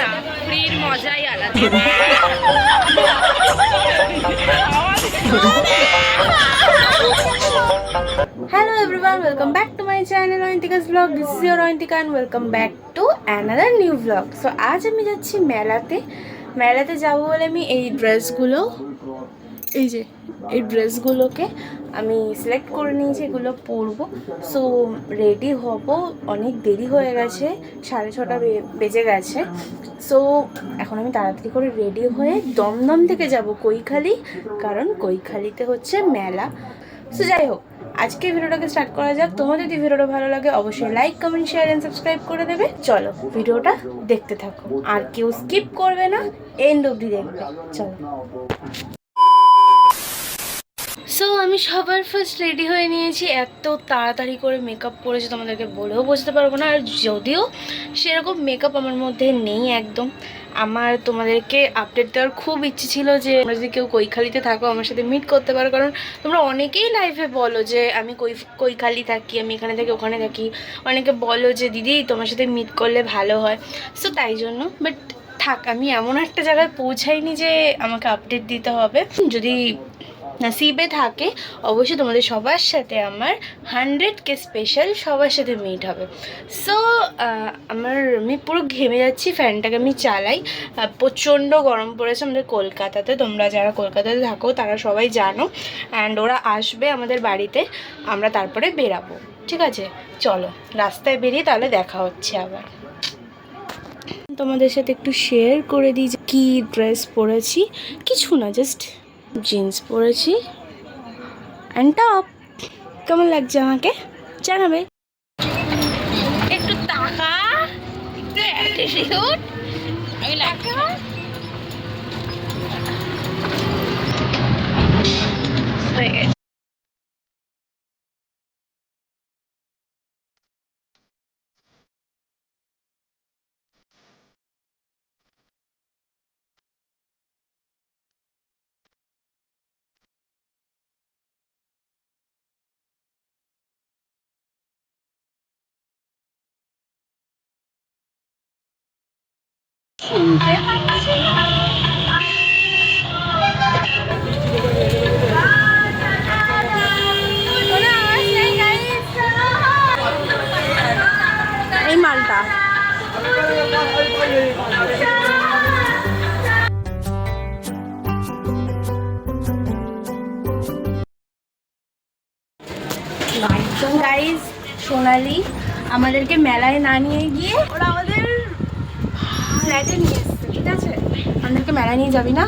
না ফ্রির মজাই আলাদা। Hello everyone welcome back to my channel Ayantika's vlog this is your Ayantika and welcome back to another new vlog so আজ আমি যাচ্ছি মেলাতে। মেলাতে যাব বলে আমি এই ড্রেসগুলো এই যে, এই ড্রেসগুলোকে আমি সিলেক্ট করে নিয়েছি, এগুলো পরবো। সো রেডি হব, অনেক দেরি হয়ে গেছে, সাড়ে ছটা বেজে গেছে। সো এখন আমি তাড়াতাড়ি করে রেডি হয়ে দমদম থেকে যাব, কৈখালি। কারণ কৈখালিতে হচ্ছে মেলা। সো যাই হোক আজকে ভিডিওটাকে স্টার্ট করা যাক। তোমাদের যদি ভিডিওটা ভালো লাগে, অবশ্যই like comment share and subscribe করে দেবে। চলো, ভিডিওটা দেখতে থাকো। আর কেউ স্কিপ করবে না এন্ড অবধি দেখবে। চলো। আমি সবার ফার্স্ট রেডি হয়ে নিয়েছি। এত তাড়াতাড়ি করে মেকআপ করেছি, তোমাদেরকে বলেও বোঝাতে পারব না। আর যদিও সেরকম মেকআপ আমার মধ্যে নেই একদম, আমার তোমাদেরকে আপডেট দেওয়ার খুব ইচ্ছে ছিল যে, তোমরা যদি কেউ কৈখালিতে থাকো, আমার সাথে মিট করতে পারো। কারণ তোমরা অনেকেই লাইফে বলো যে, আমি কই কৈখালি থাকি, আমি এখানে থাকি, ওখানে থাকি। অনেকে বলো যে, দিদি, তোমার সাথে মিট করলে ভালো হয়। সো তাই জন্য বাট থাক, আমি এমন একটা জায়গায় পৌঁছাইনি যে, আমাকে আপডেট দিতে হবে। যদি নাসিবে থাকে, অবশ্যই তোমাদের সবার সাথে আমার হান্ড্রেড কে স্পেশাল সবার সাথে মিট হবে। সো আমার আমি পুরো ঘেমে যাচ্ছি, ফ্যানটাকে আমি চালাই। প্রচণ্ড গরম পড়েছে আমাদের কলকাতাতে, তোমরা যারা কলকাতাতে থাকো তারা সবাই জানো। অ্যান্ড ওরা আসবে আমাদের বাড়িতে, আমরা তারপরে বেরাবো। ঠিক আছে? চলো, রাস্তায় বেরিয়ে তাহলে দেখা হচ্ছে আবার। তোমাদের সাথে একটু শেয়ার করে দিই কী ড্রেস পরেছি। কিছু না জাস্ট জিন্স পরেছি অ্যান্ড টপ কেমন লাগছে আমাকে? জানাবে। একটু টাকা একটু অ্যাটিটিউড আমি এই মালটা। গাইজ সোনালি আমাদেরকে মেলায় না নিয়ে গিয়ে ওরা আমাদের ফ্ল্যাটে নিয়ে এসছে ঠিক আছে? আমাদেরকে মেলায় নিয়ে যাবি না?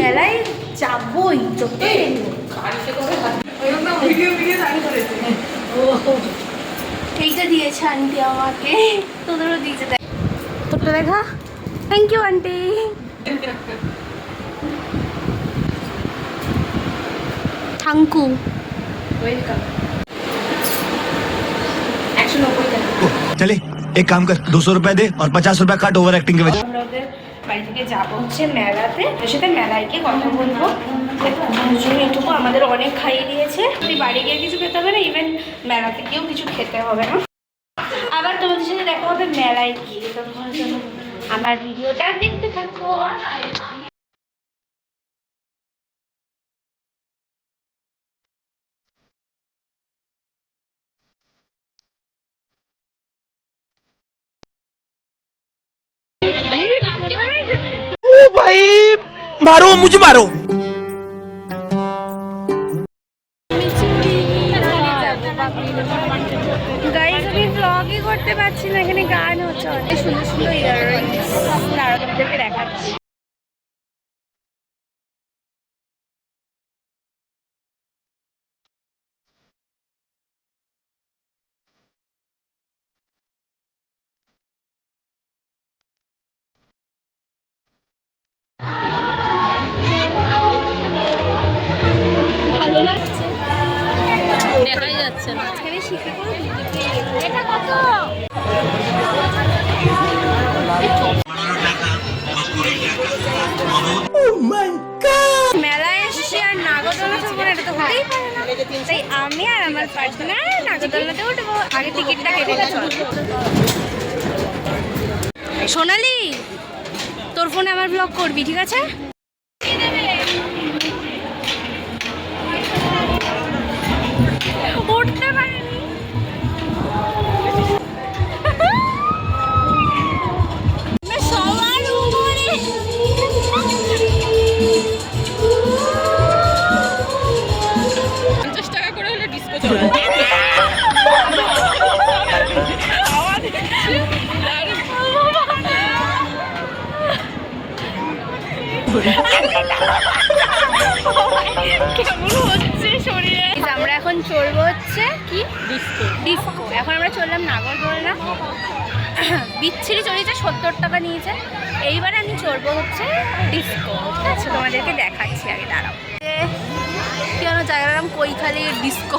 মেলায় যাবই চোখে এইটা দিয়েছে আন্টি আমাকে। তোদেরও দিয়েছে তোরটা দেখা? Thank you aunty. Thank you welcome একশো নব্বই টাকা। চলে এক কাম কর দুশো রুপিয়া দে আর পঞ্চাশ রুপিয়া কাট ওভার অ্যাক্টিং কে বেঁচে বাড়ি থেকে যাব হচ্ছে মেলাতে। ওর সাথে মেলায় গিয়ে কথা বলব। দুজন এটুকু আমাদের অনেক খাইয়ে দিয়েছে। বাড়ি গিয়ে কিছু খেতে হবে না ইভেন মেলাতে গিয়েও কিছু খেতে হবে না। আবার তোমাদের সাথে দেখা হবে মেলায় গিয়ে। তোমার জন্য আমার ভিডিওটা দেখতে থাকব मारो मुझे मारो গাইজ আমি ব্লগই করতে পারছি না এখানে গান হচ্ছে অনেক সুন্দর সুন্দর ইয়াররিংস দাঁড়া তোমাদেরকে দেখাচ্ছি মেলায় এসছি আর না, এটা তো তাই আমি আর আমার পার্টনার নাগরদোলাতে উঠবো। আগে টিকিটটা কেটে সোনালি, তোর ফোনে আমার ব্লগ করবি, ঠিক আছে? এখন হচ্ছে কি? ডিস্কো। ডিস্কো। এখন আমরা চললাম নাগরদোলনা। বিচ্ছিরি চলেছে সত্তর টাকা নিয়েছে। এইবারে আমি চলবো হচ্ছে ডিস্কো। ঠিক আছে তোমাদেরকে দেখাচ্ছি আগে দাঁড়াও। যে কেন জায়গার নাম কৈখালি ডিস্কো।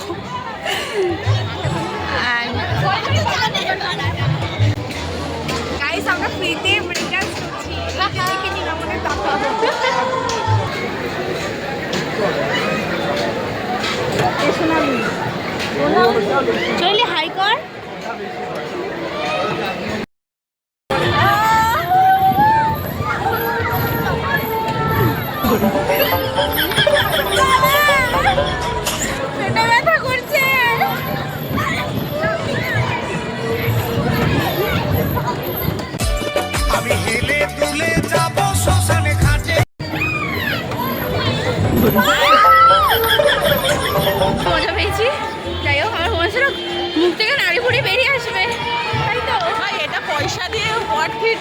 গাইস আমরা ফ্রিতে ব্রেকডান্স করছি। দেখে নিন আমাদের টাকা চলে হাই কর। করছে। আমি হেলে দুলে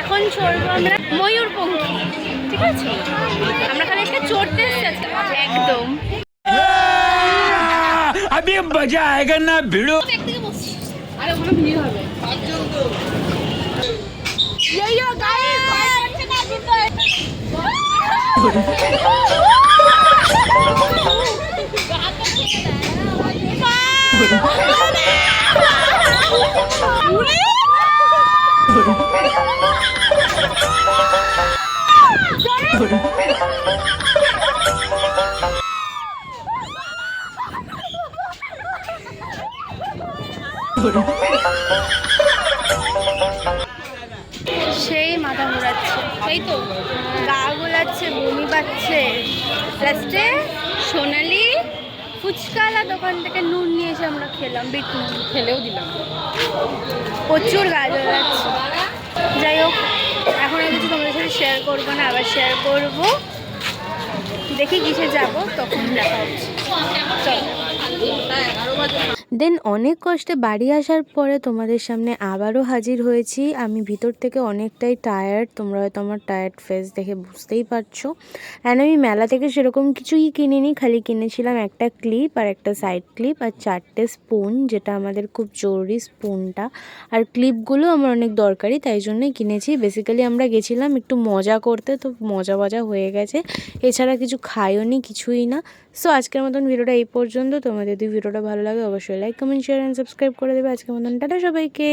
এখন চড়বো আমরা ময়ূরপঙ্খী ঠিক আছে? আমরা খালি একটা চড়তে এসেছি একদম। আমি মজা আয়গা না ভিড়ো আরে ওখানে ভিড় হবে ইয়ো গাইস পাঁচজন না সেই মাথা ঘোরাচ্ছে। তাই তো গা গোলাচ্ছে বমি পাচ্ছে। লাস্টে সোনালি ফুচকালা দোকান থেকে নুন নিয়ে এসে আমরা খেলাম বিট নুন। খেলেও দিলাম। প্রচুর গা জ্বলাচ্ছে। যাই হোক, এখন আর কিছু তোমাদের সাথে শেয়ার করব না, আবার শেয়ার করব। দেখি কিসে যাব, তখন দেখা হচ্ছে। চলো। দেন অনেক কষ্টে বাড়ি আসার পরে তোমাদের সামনে আবারও হাজির হয়েছি। আমি ভিতর থেকে অনেকটাই টায়ার্ড তোমরা হয়তো আমার টায়ার্ড ফেস দেখে বুঝতেই পারছ। অ্যান্ড আমি মেলা থেকে সেরকম কিছুই কিনিনি, খালি কিনেছিলাম একটা ক্লিপ আর একটা সাইড ক্লিপ আর চারটে স্পুন যেটা আমাদের খুব জরুরি স্পুনটা আর ক্লিপগুলো আমার অনেক দরকারি, তাই জন্যই কিনেছি। বেসিক্যালি আমরা গেছিলাম একটু মজা করতে, তো মজা মজা হয়ে গেছে। এছাড়া কিছু খাইও নি কিছুই না। সো আজকের মতন ভিডিওটা এই পর্যন্ত। তোমাদের যদি ভিডিওটা ভালো লাগে, অবশ্যই like comment share and subscribe করে দেবে। আজকের মতন টাটা সবাইকে।